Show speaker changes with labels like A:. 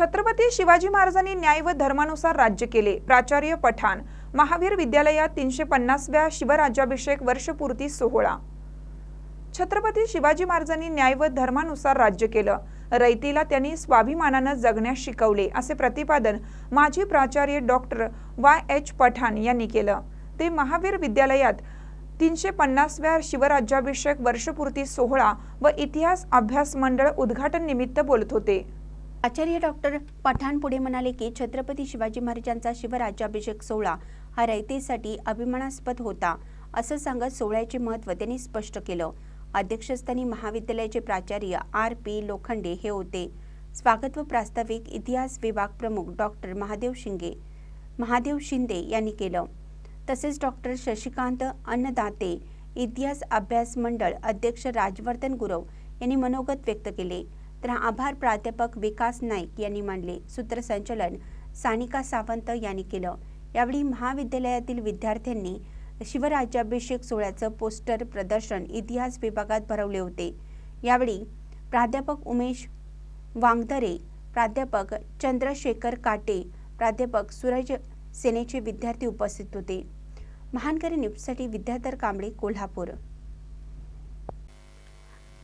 A: छत्रपती शिवाजी महाराजांनी न्याय व धर्मानुसार राज्य केले. प्राचार्य पठाण. महावीर विद्यालयात तीनशे पन्नासव्या शिवराज्याभिषेक वर्षपूर्ती सोहळा. छत्रपती शिवाजी महाराजांनी न्याय व धर्मानुसार राज्य केलं. रयतीला त्यांनी स्वाभिमानानं जगण्यास शिकवले असे प्रतिपादन माजी प्राचार्य डॉक्टर वाय. एच. पठाण यांनी केलं. ते महावीर विद्यालयात तीनशे पन्नासव्या शिवराज्याभिषेक वर्षपूर्ती सोहळा व इतिहास अभ्यास मंडळ उद्घाटन निमित्त बोलत होते.
B: आचार्य डॉक्टर पठाण पुढे म्हणाले की छत्रपती शिवाजी महाराजांचा शिवराज्याभिषेक सोहळा हा रयतेसाठी अभिमानास्पद होता असं सांगत सोहळ्याचे महत्त्व त्यांनी स्पष्ट केलं. अध्यक्षस्थानी महाविद्यालयाचे प्राचार्य आर पी लोखंडे हे होते. स्वागत व प्रास्ताविक इतिहास विभाग प्रमुख डॉक्टर महादेव शिंगे महादेव शिंदे यांनी केलं. तसेच डॉक्टर शशिकांत अन्नदाते इतिहास अभ्यास मंडळ अध्यक्ष राजवर्धन गुरव यांनी मनोगत व्यक्त केले. तर आभार प्राध्यापक विकास नाईक यांनी मांडले. सूत्रसंचलन सानिका सावंत यांनी केलं. यावेळी महाविद्यालयातील विद्यार्थ्यांनी शिवराज्याभिषेक सोहळ्याचं पोस्टर प्रदर्शन इतिहास विभागात भरवले होते. यावेळी प्राध्यापक उमेश वांगदरे प्राध्यापक चंद्रशेखर काटे प्राध्यापक सूरज सेनेचे विद्यार्थी उपस्थित होते. महानकरी न्यूजसाठी विद्याधर कांबळे कोल्हापूर.